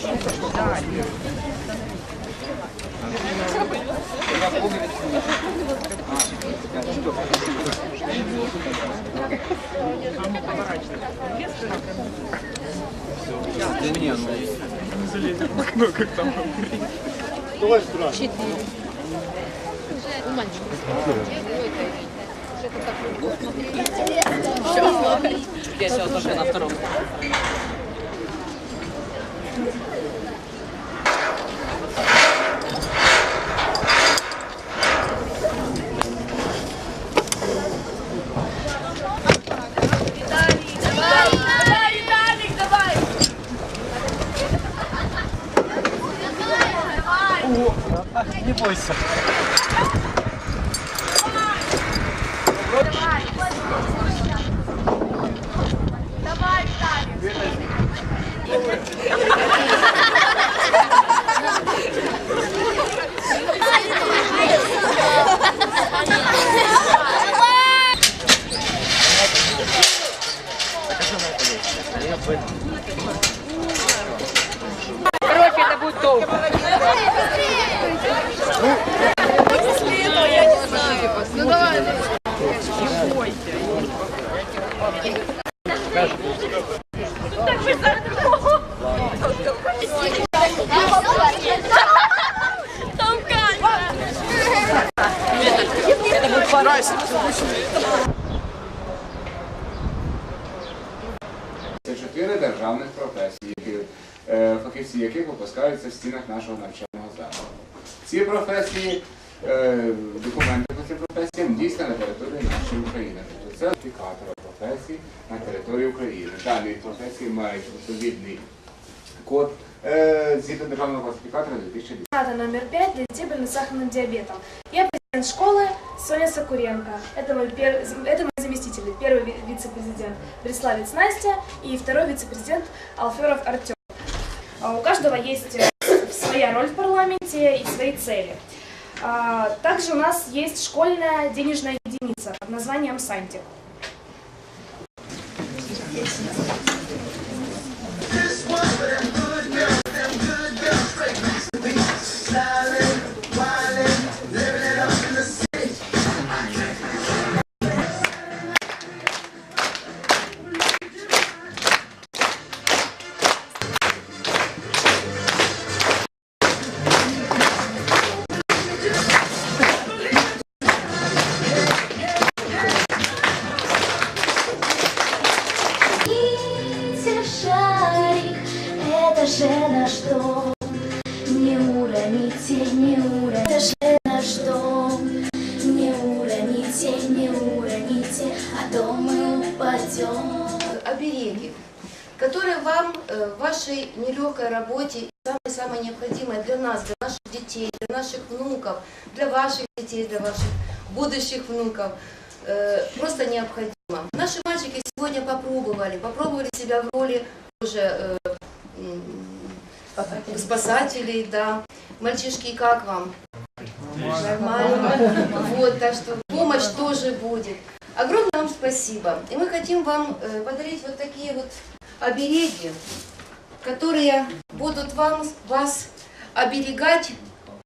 как у вас называется такая камера? Ой, не проверил. Пошли, смотри на него! Я сейчас тоже на втором. Не бойся. Короче, это будет толк. Це чотири державних професії, які, е, фахівці яких випускаються в стінах нашого навчального закладу. Ці професії, е, документи по цим професіям дійсно на території нашої України. Тобто це класифікатори професій на території України. Дані професії мають відповідний код е, згідно державного класифікатора 2010. Кандидата номер пять для детей больных сахарным диабетом. Я президент школы Соня Сокуренко. Это мой, пер- это мой заместитель, первый ви- вице-президент Преславец Настя и второй вице-президент Алферов Артем. А У каждого есть э, своя роль в парламенте и свои цели. А, Также у нас есть школьная денежная единица под названием «Сантик». Видите, не уроните, наш дом. Не уроните, не уроните, а то мы упадем. обереги, которые вам э, в вашей нелегкой работе самое-самое необходимое для нас, для наших детей, для наших внуков, для ваших детей, для ваших будущих внуков, э, просто необходимо. Наши мальчики сегодня попробовали, попробовали себя в роли уже э, спасателей, да. Мальчишки, как вам? Нормально. Вот, так что помощь тоже будет. Огромное вам спасибо. И мы хотим вам э, подарить вот такие вот обереги, которые будут вам, вас оберегать.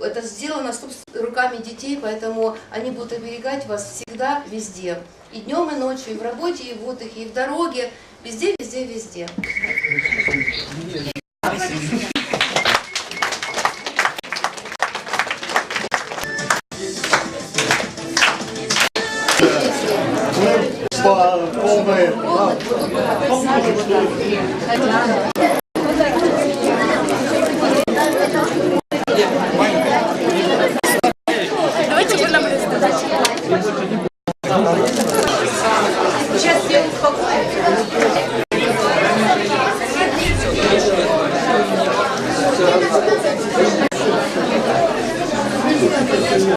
Это сделано руками детей, поэтому они будут оберегать вас всегда, везде. И днем, и ночью, и в работе, и в отдыхе, и в дороге. Везде, везде, везде. Полный. Давайте